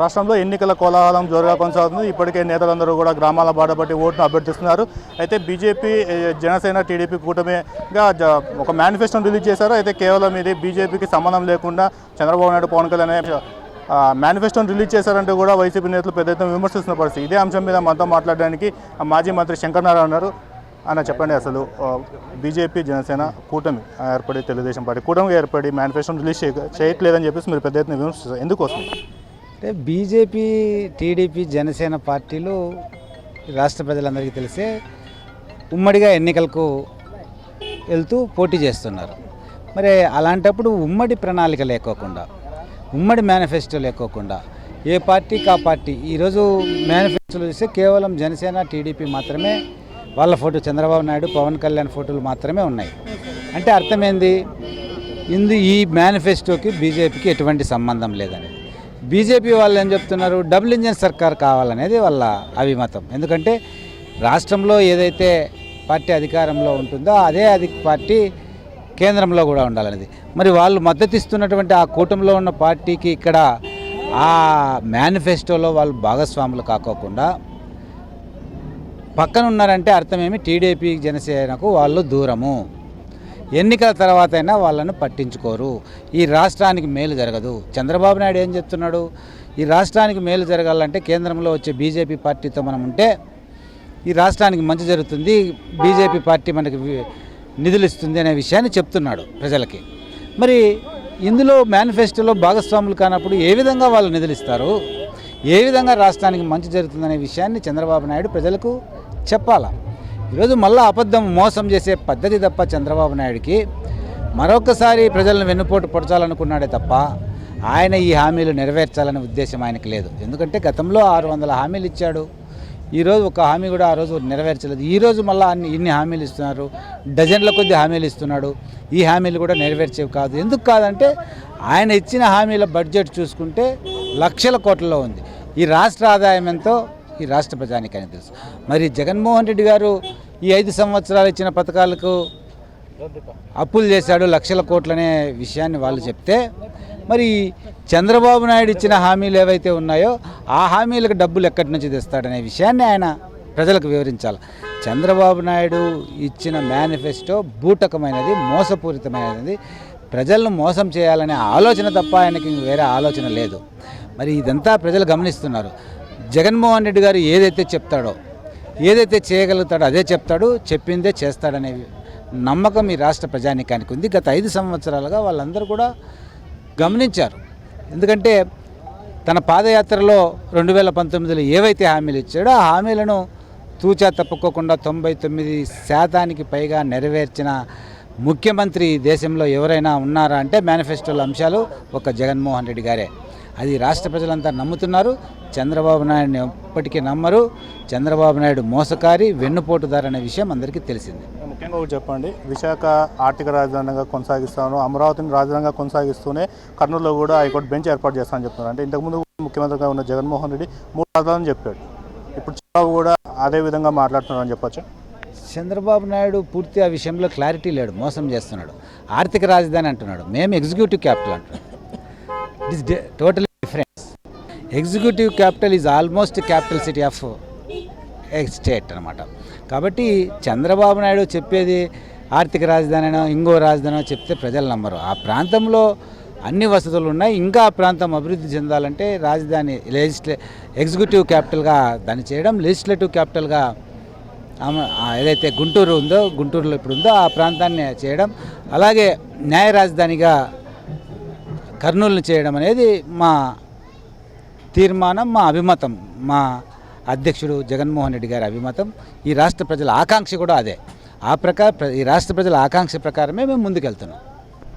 రాష్ట్రంలో ఎన్నికల కోలాహలం జోరుగా కొనసాగుతుంది. ఇప్పటికే నేతలందరూ కూడా గ్రామాల బాటపట్టి ఓటును అభ్యర్థిస్తున్నారు. అయితే బీజేపీ జనసేన టీడీపీ కూటమిగా ఒక మేనిఫెస్టోను రిలీజ్ చేశారు. అయితే కేవలం ఇది బీజేపీకి సంబంధం లేకుండా చంద్రబాబు నాయుడు పవన్ కళ్యాణ్ మేనిఫెస్టోను రిలీజ్ చేశారంటూ కూడా వైసీపీ నేతలు పెద్ద ఎత్తున విమర్శిస్తున్న పరిస్థితి. ఇదే అంశం మీద మనతో మాట్లాడడానికి మాజీ మంత్రి శంకర్ నారాయణ ఉన్నారు. అన్న చెప్పండి అసలు బీజేపీ జనసేన కూటమి ఏర్పడి తెలుగుదేశం పార్టీ కూటమిగా ఏర్పడి మేనిఫెస్టోను రిలీజ్ చేయట్లేదని చెప్పేసి మీరు పెద్ద ఎత్తున విమర్శిస్తారు ఎందుకోసం? అంటే బీజేపీ టీడీపీ జనసేన పార్టీలు రాష్ట్ర ప్రజలందరికీ తెలిసే ఉమ్మడిగా ఎన్నికలకు వెళ్తూ పోటీ చేస్తున్నారు. మరి అలాంటప్పుడు ఉమ్మడి ప్రణాళిక లేకోకుండా ఉమ్మడి మేనిఫెస్టో లేకోకుండా ఏ పార్టీకి ఆ పార్టీ ఈరోజు మేనిఫెస్టోలు చూస్తే కేవలం జనసేన టీడీపీ మాత్రమే వాళ్ళ ఫోటో చంద్రబాబు నాయుడు పవన్ కళ్యాణ్ ఫోటోలు మాత్రమే ఉన్నాయి. అంటే అర్థమైంది ఇందు ఈ మేనిఫెస్టోకి బీజేపీకి ఎటువంటి సంబంధం లేదని బీజేపీ వాళ్ళు ఏం చెప్తున్నారు? డబుల్ ఇంజన్ సర్కార్ కావాలనేది వాళ్ళ అభిమతం. ఎందుకంటే రాష్ట్రంలో ఏదైతే పార్టీ అధికారంలో ఉంటుందో అదే అది పార్టీ కేంద్రంలో కూడా ఉండాలనేది. మరి వాళ్ళు మద్దతు ఇస్తున్నటువంటి ఆ కూటమిలో ఉన్న పార్టీకి ఇక్కడ ఆ మేనిఫెస్టోలో వాళ్ళు భాగస్వాములు కాకోకుండా పక్కన ఉన్నారంటే అర్థమేమి టీడీపీ జనసేనకు వాళ్ళు దూరము. ఎన్నికల తర్వాత అయినా వాళ్ళను పట్టించుకోరు. ఈ రాష్ట్రానికి మేలు జరగదు. చంద్రబాబు నాయుడు ఏం చెప్తున్నాడు? ఈ రాష్ట్రానికి మేలు జరగాలంటే కేంద్రంలో వచ్చే బీజేపీ పార్టీతో మనం ఉంటే ఈ రాష్ట్రానికి మంచి జరుగుతుంది. బీజేపీ పార్టీ మనకి నిధులు ఇస్తుంది అనే విషయాన్ని చెప్తున్నాడు ప్రజలకి. మరి ఇందులో మేనిఫెస్టోలో భాగస్వాములు కానప్పుడు ఏ విధంగా వాళ్ళు నిధులు ఇస్తారు? ఏ విధంగా రాష్ట్రానికి మంచి జరుగుతుందనే విషయాన్ని చంద్రబాబు నాయుడు ప్రజలకు చెప్పాలా? ఈరోజు మళ్ళీ అబద్ధం మోసం చేసే పద్ధతి తప్ప చంద్రబాబు నాయుడికి మరొకసారి ప్రజలను వెన్నుపోటు పొడచాలనుకున్నాడే తప్ప ఆయన ఈ హామీలు నెరవేర్చాలనే ఉద్దేశం ఆయనకి లేదు. ఎందుకంటే గతంలో ఆరు వందల హామీలు ఇచ్చాడు. ఈరోజు ఒక హామీ కూడా ఆ రోజు నెరవేర్చలేదు. ఈరోజు మళ్ళీ అన్ని ఇన్ని హామీలు ఇస్తున్నారు. డజన్ల కొద్ది హామీలు ఇస్తున్నాడు. ఈ హామీలు కూడా నెరవేర్చేవి కాదు. ఎందుకు కాదంటే ఆయన ఇచ్చిన హామీల బడ్జెట్ చూసుకుంటే లక్షల కోట్లలో ఉంది. ఈ రాష్ట్ర ఆదాయం ఎంతో? ఈ రాష్ట్ర ప్రజానికని తెలుసు. మరి జగన్మోహన్ రెడ్డి గారు ఈ ఐదు సంవత్సరాలు ఇచ్చిన పథకాలకు అప్పులు చేశాడు లక్షల కోట్లనే విషయాన్ని వాళ్ళు చెప్తే మరి చంద్రబాబు నాయుడు ఇచ్చిన హామీలు ఏవైతే ఉన్నాయో ఆ హామీలకు డబ్బులు ఎక్కడి నుంచి తెస్తాడనే విషయాన్ని ఆయన ప్రజలకు వివరించాలి. చంద్రబాబు నాయుడు ఇచ్చిన మేనిఫెస్టో బూటకమైనది మోసపూరితమైనది. ప్రజలను మోసం చేయాలనే ఆలోచన తప్ప ఆయనకి వేరే ఆలోచన లేదు. మరి ఇదంతా ప్రజలు గమనిస్తున్నారు. జగన్మోహన్ రెడ్డి గారు ఏదైతే చెప్తాడో ఏదైతే చేయగలుగుతాడో అదే చెప్తాడు చెప్పిందే చేస్తాడనే నమ్మకం ఈ రాష్ట్ర ప్రజానికానికి ఉంది. గత ఐదు సంవత్సరాలుగా వాళ్ళందరూ కూడా గమనించారు. ఎందుకంటే తన పాదయాత్రలో రెండు వేల పంతొమ్మిదిలో ఏవైతే హామీలు ఇచ్చాడో ఆ హామీలను తూచా తప్పుకోకుండా తొంభై తొమ్మిది శాతానికి పైగా నెరవేర్చిన ముఖ్యమంత్రి దేశంలో ఎవరైనా ఉన్నారా అంటే మేనిఫెస్టోల అంశాలు ఒక జగన్మోహన్ రెడ్డి గారే. అది రాష్ట్ర ప్రజలంతా నమ్ముతున్నారు. చంద్రబాబు నాయుడిని ఎప్పటికీ నమ్మరు. చంద్రబాబు నాయుడు మోసకారి వెన్నుపోటుదారు అనే విషయం అందరికీ తెలిసిందే. ముఖ్యంగా ఒకటి చెప్పండి. విశాఖ ఆర్థిక రాజధానిగా కొనసాగిస్తాను అమరావతిని రాజధానిగా కొనసాగిస్తూనే కర్నూలులో కూడా హైకోర్టు బెంచ్ ఏర్పాటు చేస్తానని చెప్తున్నారు. అంటే ఇంతకుముందు ముఖ్యమంత్రిగా ఉన్న జగన్మోహన్ రెడ్డి మూడు రాజధానులు చెప్పాడు. ఇప్పుడు చంద్రబాబు కూడా అదే విధంగా మాట్లాడుతున్నారని చెప్పొచ్చు? చంద్రబాబు నాయుడు పూర్తి ఆ విషయంలో క్లారిటీ లేడు మోసం చేస్తున్నాడు. ఆర్థిక రాజధాని అంటున్నాడు. మేము ఎగ్జిక్యూటివ్ క్యాపిటల్ అంటున్నాడు it is totally executive capital is almost capital city of state అనమాట కాబట్టి చంద్రబాబు నాయుడు చెప్పేది ఆర్థిక రాజధానినో ఇంకో రాజధానో చెప్తే ప్రజలు నమ్మరు. ఆ ప్రాంతంలో అన్ని వసతులు ఉన్నాయి. ఇంకా ఆ ప్రాంతం అభివృద్ధి చెందాలంటే రాజధాని లెజిస్లే ఎగ్జిక్యూటివ్ క్యాపిటల్గా దాన్ని చేయడం లెజిస్లేటివ్ క్యాపిటల్గా ఏదైతే గుంటూరు ఉందో గుంటూరులో ఇప్పుడు ఉందో ఆ ప్రాంతాన్ని చేయడం అలాగే న్యాయ రాజధానిగా కర్నూలుని చేయడం అనేది మా తీర్మానం మా అభిమతం మా అధ్యక్షుడు జగన్మోహన్ రెడ్డి గారి అభిమతం. ఈ రాష్ట్ర ప్రజల ఆకాంక్ష కూడా అదే. ఆ ప్రకారం ఈ రాష్ట్ర ప్రజల ఆకాంక్ష ప్రకారమే మేము ముందుకెళ్తున్నాం.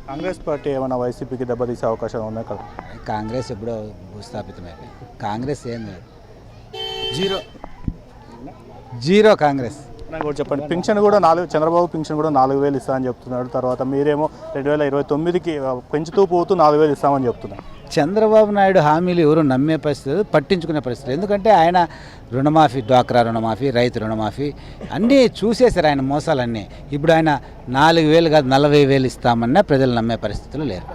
కాంగ్రెస్ పార్టీ ఏమైనా వైసీపీకి దెబ్బతీసే అవకాశాలు ఉన్నాయి కదా? కాంగ్రెస్ ఎప్పుడో భూస్థాపితమైపోయింది. కాంగ్రెస్ ఏం లేదు. జీరో. Zero Congress. ఒకటి చెప్పండి. పింఛన్ కూడా నాలుగు చంద్రబాబు పింఛన్ కూడా నాలుగు వేలు ఇస్తా అని చెప్తున్నాడు. తర్వాత మీరేమో రెండు వేల ఇరవై తొమ్మిదికి పెంచుతూ పోతూ నాలుగు వేలు ఇస్తామని చెప్తున్నారు. చంద్రబాబు నాయుడు హామీలు ఎవరు నమ్మే పరిస్థితి లేదు, పట్టించుకునే పరిస్థితి లేదు. ఎందుకంటే ఆయన రుణమాఫీ డ్వాక్రా రుణమాఫీ రైతు రుణమాఫీ అన్నీ చూసేశారు ఆయన మోసాలన్నీ ఇప్పుడు ఆయన నాలుగు వేలు కాదు నలభై వేలు ఇస్తామన్నా ప్రజలు నమ్మే పరిస్థితులు లేరు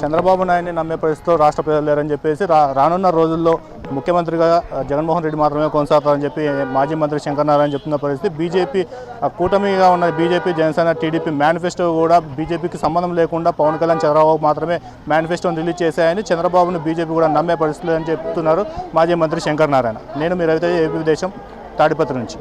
చంద్రబాబు నాయుడిని నమ్మే పరిస్థితిలో రాష్ట్ర ప్రజలు లేరని చెప్పేసి రా రానున్న రోజుల్లో ముఖ్యమంత్రిగా జగన్మోహన్ రెడ్డి మాత్రమే కొనసాగుతారని చెప్పి మాజీ మంత్రి శంకర్ నారాయణ చెప్తున్న పరిస్థితి. బీజేపీ కూటమిగా ఉన్న బీజేపీ జనసేన టీడీపీ మేనిఫెస్టో కూడా బీజేపీకి సంబంధం లేకుండా పవన్ కళ్యాణ్ చంద్రబాబు మాత్రమే మేనిఫెస్టోని రిలీజ్ చేశాయని చంద్రబాబును బీజేపీ కూడా నమ్మే పరిస్థితులు అని చెప్తున్నారు మాజీ మంత్రి శంకర్ నారాయణ నేను మీ రవితేజ ఏపీ దేశం తాడిపత్రి నుంచి.